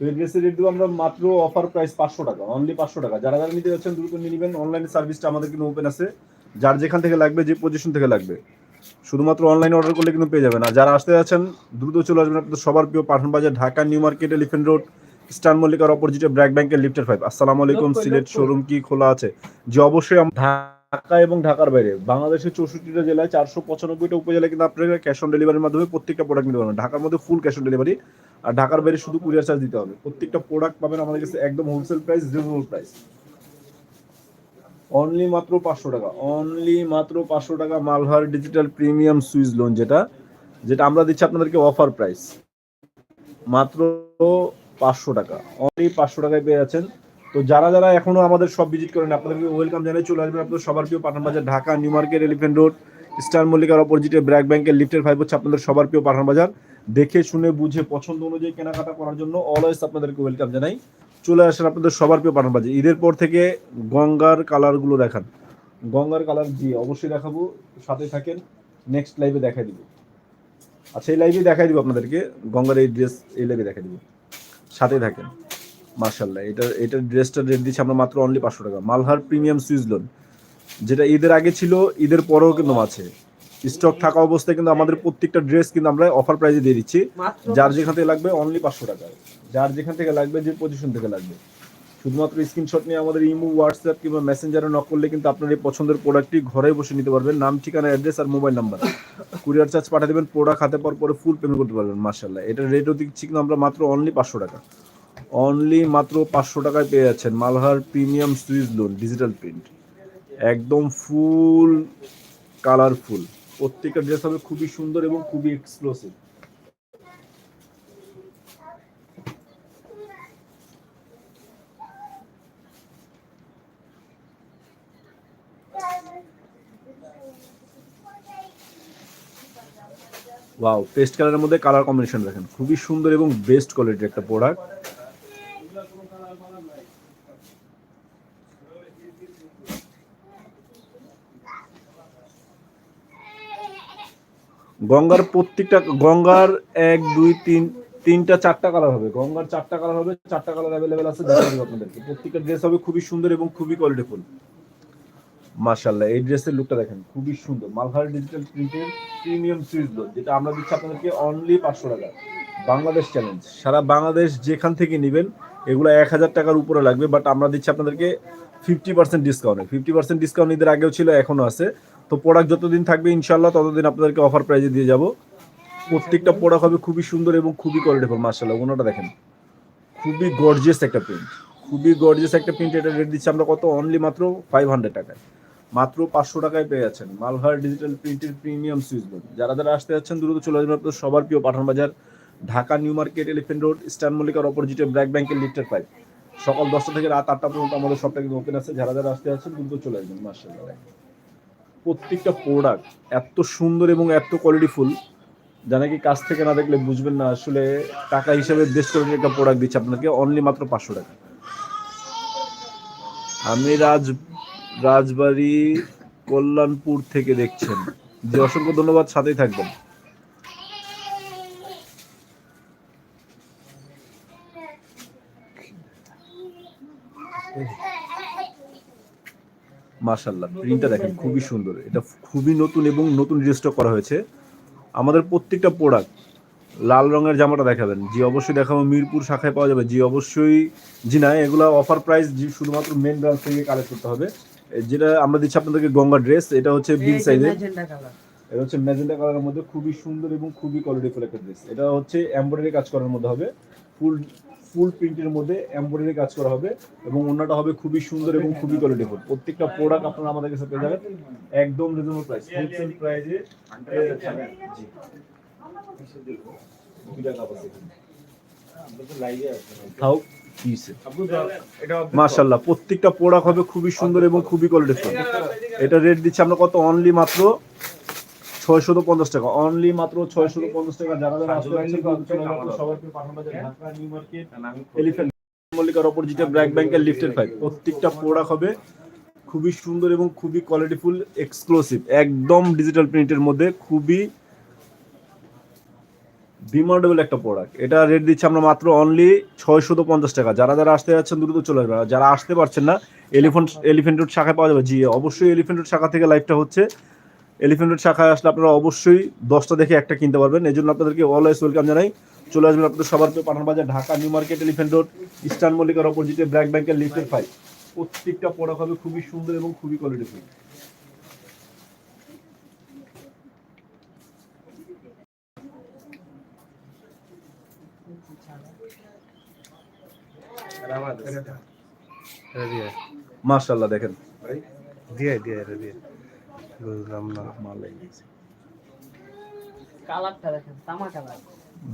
তো এই ড্রেসের রেট দেবো আমরা মাত্র অফার প্রাইস পাঁচশো টাকা অনলি পাঁচশো টাকা। যারা যারা নিতে যাচ্ছেন, দ্রুত নিয়ে নেবেন। অনলাইন সার্ভিসটা আমাদের কিন্তু ওপেন আছে। যার যেখান থেকে লাগবে, যে পজিশন থেকে লাগবে। শুধুমাত্র অনলাইনে অর্ডার করলে কিন্তু পেয়ে যাবেন। আর যারা আসতে যাচ্ছেন, দ্রুত চলে আসবেন আপনাদের সবার প্রিয় Pathan Bazar Dhaka, new market elephant road star মল্লিকার অপোজিটে ব্র্যাক ব্যাংকের লিফটার ফাইভ আসসালামু আলাইকুম সিলেট শোরুম কি খোলা আছে? যে অবশ্যই ঢাকা এবং ঢাকার বাইরে। বাংলাদেশের চৌষট্টিটা জেলায় চারশো পঁচানব্বইটা উপজেলায় কিন্তু আপনারা ক্যাশ অন ডেলিভারির মাধ্যমে প্রত্যেকটা প্রোডাক্ট নিতে পারবেন। ঢাকার মধ্যে ফুল ক্যাশ অন ডেলিভারি আর ঢাকার বাইরে শুধু কুরিয়ার চার্জ দিতে হবে। প্রত্যেকটা প্রোডাক্ট পাবেন আমাদের কাছে একদম wholesale price reasonable price only মাত্র পাঁচশো টাকা। অনলি মাত্র পাঁচশো টাকা Malhar digital premium Swiss lawn যেটা যেটা আমরা দিচ্ছি আপনাদেরকে অফার প্রাইস মাত্র পাঁচশো টাকা। অনলি পাঁচশো টাকায় পেয়ে যাচ্ছেন। তো যারা যারা এখনও আমাদের সব ভিজিট করেন আপনাদেরকে ওয়েলকাম জানাই চলে আসবেন আপনাদের সবার প্রিয় বাজার, Dhaka new market elephant road star মল্লিকার অপোজিটে ব্র্যাক ব্যাংকের লিফটের ফাইভ হচ্ছে আপনাদের সবার প্রিয় বাজার। দেখে, শুনে, বুঝে, পছন্দ অনুযায়ী কেনাকাটা করার জন্য অলওয়েজ আপনাদেরকে ওয়েলকাম জানাই। চলে আসেন আপনাদের সবার প্রিয় বাজার। ঈদের পর থেকে গঙ্গার কালারগুলো দেখান। গঙ্গার কালার জি, অবশ্যই দেখাবো। সাথে থাকেন নেক্সট লাইভে দেখাই দিব। আচ্ছা এই লাইভে দেখাই দিব আপনাদেরকে। গঙ্গার এই ড্রেস এই লাইভে দেখাই দিব। সাথে থাকেন। মার্শাল্লাহ এটা এটার ড্রেসটা রেট দিচ্ছে আমরা মাত্র অনলি পাঁচশো টাকা। মালহার প্রিমিয়াম সুইজ লোন যেটা ঈদের আগে ছিল ঈদের পরেও কিন্তু আছে। স্টক থাকা অবস্থায় কিন্তু আমাদের প্রত্যেকটা ড্রেস কিন্তু আমরা অফার প্রাইসে দিয়ে দিচ্ছি। যার যেখান থেকে লাগবে অনলি পাঁচশো টাকা। যার যেখান থেকে লাগবে যে পজিশন থেকে লাগবে। শুধুমাত্র স্ক্রিনশট নিয়ে আমাদের ইমো হোয়াটসঅ্যাপ কিংবা মেসেঞ্জারে নক করলে কিন্তু আপনার এই পছন্দের প্রোডাক্টটি ঘরে বসে নিতে পারবেন। নাম, ঠিকানা অ্যাড্রেস আর মোবাইল নাম্বার কুরিয়ার চার্জ পাঠিয়ে দেবেন প্রোডাক্ট হাতে পর পরে ফুল পেমেন্ট করতে পারবেন মার্শাল্লাহ এটার রেটও দিচ্ছি কিন্তু আমরা মাত্র অনলি পাঁচশো টাকা। অনলি মাত্র পাঁচশো টাকায় পেয়ে যাচ্ছেন Malhar premium Swiss lawn digital print একদম ফুল কালারফুল প্রত্যেকটা ড্রেস হবে খুবই সুন্দর এবং খুবই এক্সক্লুসিভ ওয়াও পেস্ট কালারের মধ্যে কালার কম্বিনেশন দেখেন। খুবই সুন্দর এবং বেস্ট কোয়ালিটির একটা প্রোডাক্ট গঙ্গার প্রত্যেকটা, গঙ্গার এক, দুই, তিন, তিনটা, চারটা কালার হবে। গঙ্গার চারটা কালার হবে, চারটা কালার অ্যাভেলেবেল আছে দেখা আপনাদেরকে। প্রত্যেকটা ড্রেস হবে খুবই সুন্দর এবং খুবই কোয়ালিটিফুল মার্শাল্লাহ এই ড্রেসের লুকটা দেখেন, খুবই সুন্দর। মালহার ডিজিটাল প্রিন্টের প্রিমিয়াম সুইচ লোন যেটা আমরা দিচ্ছি আপনাদেরকে অনলি পাঁচশো টাকা। বাংলাদেশ চ্যালেঞ্জ সারা বাংলাদেশ যেখান থেকে নেবেন, এগুলো এক হাজার টাকার উপরে লাগবে বাট আমরা দিচ্ছি আপনাদেরকে ফিফটি পার্সেন্ট ডিসকাউন্টে ফিফটি পার্সেন্ট ডিসকাউন্ট ঈদের আগেও ছিল এখনও আছে। তো প্রোডাক্ট যতদিন থাকবে ইনশাল্লাহ ততদিন আপনাদেরকে অফার প্রাইজে দিয়ে যাব। প্রত্যেকটা প্রোডাক্ট হবে খুবই সুন্দর এবং খুবই কোয়ালিটিফুল মার্শাল্লাহ ওনাটা দেখেন। খুবই গর্জিয়াস একটা প্রিন্ট খুবই গর্জিয়াস একটা প্রিন্ট এটা রেট দিচ্ছি আমরা কত? অনলি মাত্র ফাইভ হান্ড্রেড টাকায়। মাত্র পাঁচশো টাকায় পেয়ে যাচ্ছেন মালহার ডিজিটাল প্রিন্টের প্রিমিয়াম সুইচ বোর্ড যারা যারা আসতে যাচ্ছেন, দ্রুত চলে আসবেন আপনাদের সবার প্রিয় Pathan Bazar, Dhaka new market elephant road star মল্লিকার অপোজিটে ব্র্যাক ব্যাংকের লিফটার পাইপ সকাল দশটা থেকে রাত আটটা পর্যন্ত আমাদের সবটা কিন্তু ওপেন আছে। যারা যারা আসতে যাচ্ছেন, দ্রুত চলে আসবেন মার্শাল্লাহ প্রত্যেকটা প্রোডাক্ট এত সুন্দর এবং এত কোয়ালিটিফুল যা নাকি কাছ থেকে না দেখলে বুঝবেন না, আসলে টাকা হিসাবে বেস্ট কোয়ালিটির একটা প্রোডাক্ট দিচ্ছে আপনাকে অনলি মাত্র পাঁচশো টাকা। আমি রাজ রাজবাড়ি, কল্যাণপুর থেকে দেখছেন। যে অসংখ্য ধন্যবাদ, সাথেই থাকবেন। মার্শাল্লাহ প্রিন্টটা দেখেন, খুবই সুন্দর। এটা খুবই নতুন এবং নতুন রিস্টক করা হয়েছে। আমাদের প্রত্যেকটা প্রোডাক্ট লাল রঙের জামাটা দেখাবেন। জি, অবশ্যই দেখাবো, মিরপুর শাখায় পাওয়া যাবে। জি, অবশ্যই, জি না, এগুলো অফার প্রাইস জি, শুধুমাত্র মেন ব্রাঞ্চ থেকে কালেক্ট করতে হবে। যেটা আমরা দিচ্ছি আপনাদেরকে গঙ্গা ড্রেস এটা হচ্ছে বিগ সাইজের এটা হচ্ছে ম্যাজেন্টা কালারের মধ্যে খুবই সুন্দর এবং খুবই কোয়ালিটিফুল একটা ড্রেস এটা হচ্ছে এমব্রয়ডারি কাজ করার মধ্যে হবে। ফুল ফুল প্রিন্টের মধ্যে এমব্রয়ডারি কাজ করা হবে এবং অন্যটা হবে খুবই সুন্দর এবং খুবই কোয়ালিটিফুল প্রত্যেকটা প্রোডাক্ট আপনারা আমাদের কাছে পেয়ে যাবেন। একদম রিজনেবল প্রাইস হোলসেল প্রাইসে জি। কাপ আছে মাশাল্লাহ প্রত্যেকটা প্রোডাক্ট হবে খুবই সুন্দর এবং খুবই কোয়ালিটিফুল এটা রেট দিচ্ছি আমরা কত? অনলি মাত্র ছয়শত পঞ্চাশ টাকা। অনলি মাত্র ছয়শত পঞ্চাশ টাকা। যারা যারা আসতে সবাইকে পাঠানো যায় ঢাকা নিউ মার্কেট এলিফ্যান্ট মল্লিকার অপোজিটে ব্র্যাক ব্যাংকের লিফটের পাইপ প্রত্যেকটা প্রোডাক্ট হবে খুবই সুন্দর এবং খুবই কোয়ালিটিফুল এক্সক্লুসিভ একদম ডিজিটাল প্রিন্টের মধ্যে খুবই ডিমান্ডেবল একটা প্রোডাক্ট এটা রেট দিচ্ছে আমরা মাত্র অনলি ছয়শত পঞ্চাশ টাকা। যারা যারা আসতে যাচ্ছেন, দ্রুত চলে আসবে যারা আসতে পারছেন না এলিফেন্ট এলিফেন্ট রোড শাখায় পাওয়া যাবে। জি, অবশ্যই এলিফেন্ট রোড শাখা থেকে লাইভটা হচ্ছে। এলিফেন্ট রোড শাখায় আসলে আপনারা অবশ্যই দশটা দেখে একটা কিনতে পারবেন। এই জন্য আপনাদেরকে অলওয়েজ ওয়েলকাম জানাই। চলে আসবেন আপনাদের সবার Pathan Bazar, Dhaka new market elephant road eastern মল্লিকার অপোজিটে ব্ল্যাক ব্যাংকের লিফটের ফাইভ প্রত্যেকটা প্রোডাক্ট হবে খুবই সুন্দর এবং খুবই কোয়ালিটিফুল মাশাআল্লাহ দেখেন। দিয়ে দিয়ে দিয়ে বুঝলাম না কালারটা দেখেন তামা কালার।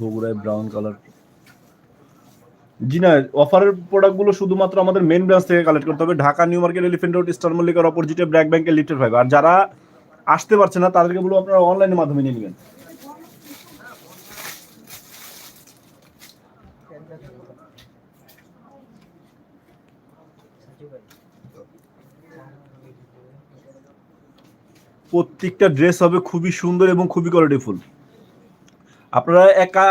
বগুড়ায় ব্রাউন কালার জি না অফারের প্রোডাক্টগুলো শুধুমাত্র আমাদের মেন ব্রাঞ্চ থেকে কালেক্ট করতে হবে। Dhaka new market elephant road star মল্লিকার অপোজিটে ব্র্যাক ব্যাংকের লিটার ফাইভ আর যারা আসতে পারছে না তাদেরকে বলব আপনারা অনলাইনের মাধ্যমে নিয়ে নেবেন। প্রত্যেকটা ড্রেস হবে খুবই সুন্দর এবং খুবই কোয়ালিটিফুল আপনারা একা,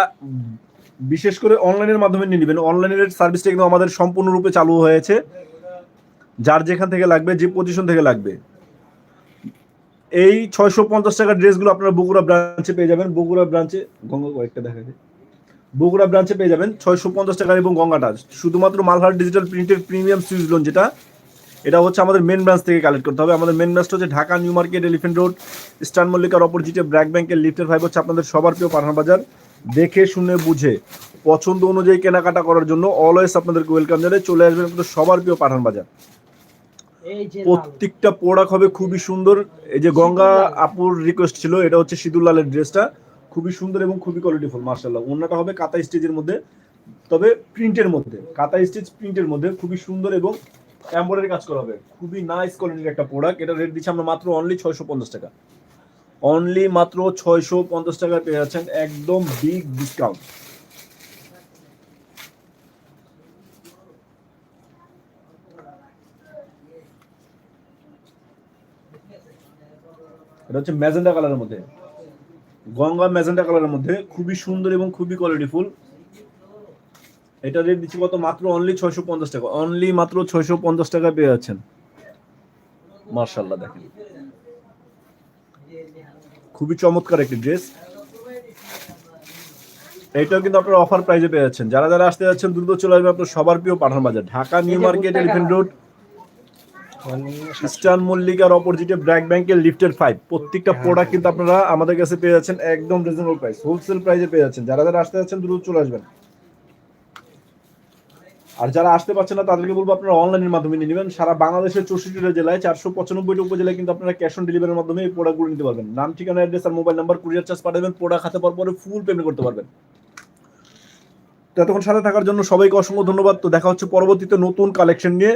বিশেষ করে অনলাইনের মাধ্যমে নিয়ে নেবেন। অনলাইনের সার্ভিসটা কিন্তু আমাদের সম্পূর্ণরূপে চালু হয়েছে। যার যেখান থেকে লাগবে, যে পজিশন থেকে লাগবে। এই ছয়শো পঞ্চাশ টাকার ড্রেসগুলো আপনারা বগুড়া ব্রাঞ্চে পেয়ে যাবেন। বগুড়া ব্রাঞ্চে গঙ্গা কয়েকটা দেখা যায়। বগুড়া ব্রাঞ্চে পেয়ে যাবেন ছয়শো পঞ্চাশ টাকার এবং গঙ্গাটা। শুধুমাত্র মালহার ডিজিটাল প্রিন্টের প্রিমিয়াম সুইচ লোন যেটা এটা হচ্ছে আমাদের মেন ব্রাঞ্চ থেকে কালেক্ট করতে হবে। আমাদের মেন ব্রাঞ্চটা হচ্ছে Dhaka new market elephant road star মল্লিকার অপোজিটে ব্র্যাক ব্যাংকের লিফটের ফাইভ হচ্ছে আপনাদের সবার প্রিয় পাঠান বাজার। দেখে শুনে বুঝে পছন্দ অনুযায়ী কেনাকাটা করার জন্য অলওয়েজ আপনাদেরকে ওয়েলকাম জানাই। চলে আসবেন আপনাদের সবার প্রিয় পাঠান বাজার। প্রত্যেকটা প্রোডাক্ট হবে খুবই সুন্দর। এই যে গঙ্গা আপুর রিকোয়েস্ট ছিল এটা হচ্ছে সিদুল লালের ড্রেসটা খুবই সুন্দর এবং খুবই কোয়ালিটিফুল মার্শাল্লাহ অন্যটা হবে কাতা স্টেজের মধ্যে, তবে প্রিন্টের মধ্যে কাতা স্টেজ প্রিন্টের মধ্যে খুবই সুন্দর এবং এম্বয়ডারি কাজ করা হবে। খুবই নাইস কোয়ালিটির একটা প্রোডাক্ট এটা রেট দিচ্ছি আমরা মাত্র অনলি ছয়শো পঞ্চাশ টাকা। অনলি মাত্র ছয়শো পঞ্চাশ টাকায় পেয়ে যাচ্ছেন একদম বিগ ডিসকাউন্ট এটা হচ্ছে ম্যাজেন্ডা কালারের মধ্যে। গঙ্গা ম্যাজেন্ডা কালারের মধ্যে খুবই সুন্দর এবং খুবই কোয়ালিটিফুল এটা রেট দিচ্ছি কত? মাত্র অনলি ছয়শো পঞ্চাশ টাকা। অনলি মাত্র ছয়শো পঞ্চাশ টাকা পেয়ে যাচ্ছেন। মার্শাল্লাহ দেখেন। খুবই চমৎকার একটি ড্রেস এটাও কিন্তু আপনার অফার প্রাইজে পেয়ে যাচ্ছেন। যারা যারা আসতে যাচ্ছেন দ্রুত চলে আসবে আপনার সবার প্রিয় Pathan Bazar Dhaka new market elephant road eastern মল্লিকার অপোজিটে ব্র্যাক ব্যাংকের লিফটের ফাইভ প্রত্যেকটা প্রোডাক্ট কিন্তু আপনারা আমাদের কাছে পেয়ে যাচ্ছেন একদম রিজনেবল প্রাইস হোলসেল প্রাইসে পেয়ে যাচ্ছেন। যারা যারা আসতে যাচ্ছেন দ্রুত চলে আসবেন। আর যারা আসতে পারছেন না তাদেরকে বলব আপনারা অনলাইনের মাধ্যমে নিয়ে নেবেন। সারা বাংলাদেশের চৌষট্টিটা জেলায় চারশো পঁচানব্বইটা উপজেলায় কিন্তু আপনারা ক্যাশ অন ডেলিভারির মাধ্যমে এই প্রোডাক্টগুলো নিতে পারবেন। নাম ঠিকানা অ্যাড্রেস আর মোবাইল নাম্বার কুরিয়ার চার্জ পাঠাবেন প্রোডাক্ট হাতে পাওয়ার পরে ফুল পেমেন্ট করতে পারবেন। তো এতক্ষণ সাথে থাকার জন্য সবাইকে অসংখ্য ধন্যবাদ। তো দেখা হচ্ছে পরবর্তীতে নতুন কালেকশন নিয়ে।